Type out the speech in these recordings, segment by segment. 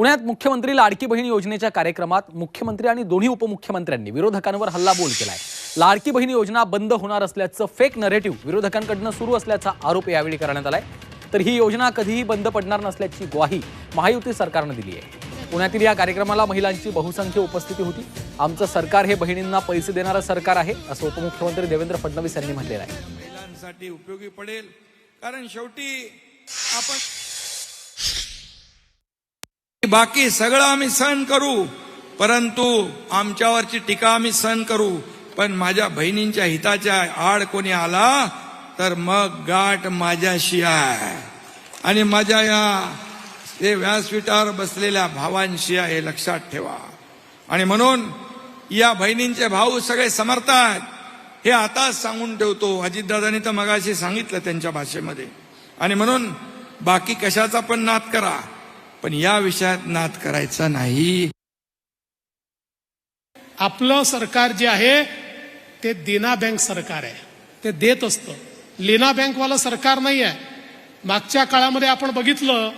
पुण्यात मुख्यमंत्री लाडकी बहीण योजनेच्या कार्यक्रमात मुख्यमंत्री आणि दोन्ही उपमुख्यमंत्र्यांनी विरोधकांवर हल्लाबोल केलाय. लाडकी बहीण योजना बंद होणार असल्याचं फेक नरेटिव्ह विरोधकांकडनं सुरू असल्याचा आरोप यावेळी करण्यात आलाय. तर ही योजना कधीही बंद पडणार नसल्याची ग्वाही महायुती सरकारनं दिली आहे. पुण्यातील या कार्यक्रमाला महिलांची बहुसंख्य उपस्थिती होती. आमचं सरकार हे बहिणींना पैसे देणारं सरकार आहे असं उपमुख्यमंत्री देवेंद्र फडणवीस यांनी म्हटलेलं आहे. महिलांसाठी उपयोगी पडेल. कारण शेवटी आपण बाकी सगळं आम्ही सहन करू परंतु आमच्यावरची टीका आम्ही सहन करू. पण माझ्या बहिणींच्या हिताच्या आड कोणी आला तर मग गाठ माझ्याशी आहे. आणि माझ्या या ते व्यासपीठावर बसलेल्या भावांशी आहे हे लक्षात ठेवा. आणि म्हणून या बहिणींचे भाऊ सगळे समर्थ आहेत. हे आताच सांगून ठेवतो. अजितदादांनी तर मगाशी सांगितलं त्यांच्या भाषेमध्ये. आणि म्हणून बाकी कशाचा पण नाद करा. पण या विषयात नाद करायचा नाही. आपलं सरकार जे आहे ते देना बँक सरकार आहे. ते देत असतं. लेना बँकवालं सरकार नाही आहे मागच्या काळामध्ये आपण बघितलं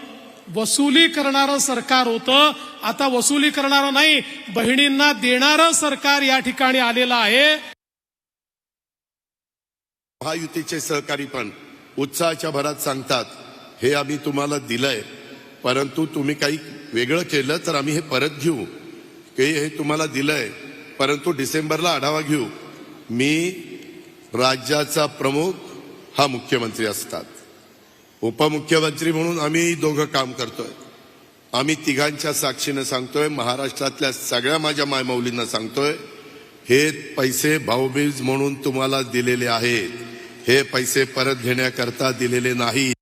वसुली करणारं सरकार होतं. आता वसुली करणारं नाही बहिणींना देणारं सरकार या ठिकाणी आलेलं आहे. महायुतीचे सहकारी पण उत्साहाच्या भरात सांगतात हे आम्ही तुम्हाला दिलंय. परंतु तुम्ही काही वेगळं केलं तर आम्ही हे परत घेऊ. की हे तुम्हाला दिलंय. परंतु डिसेंबरला आढावा घेऊ. मी राज्याचा प्रमुख हा मुख्यमंत्री असतात. उपमुख्यमंत्री म्हणून आम्ही दोघं काम करतोय. आम्ही तिघांच्या साक्षीनं सांगतोय महाराष्ट्रातल्या सगळ्या माझ्या मायमौलींना सांगतोय हे पैसे भाऊबीज म्हणून तुम्हाला दिलेले आहेत. हे पैसे परत घेण्याकरता दिलेले नाही.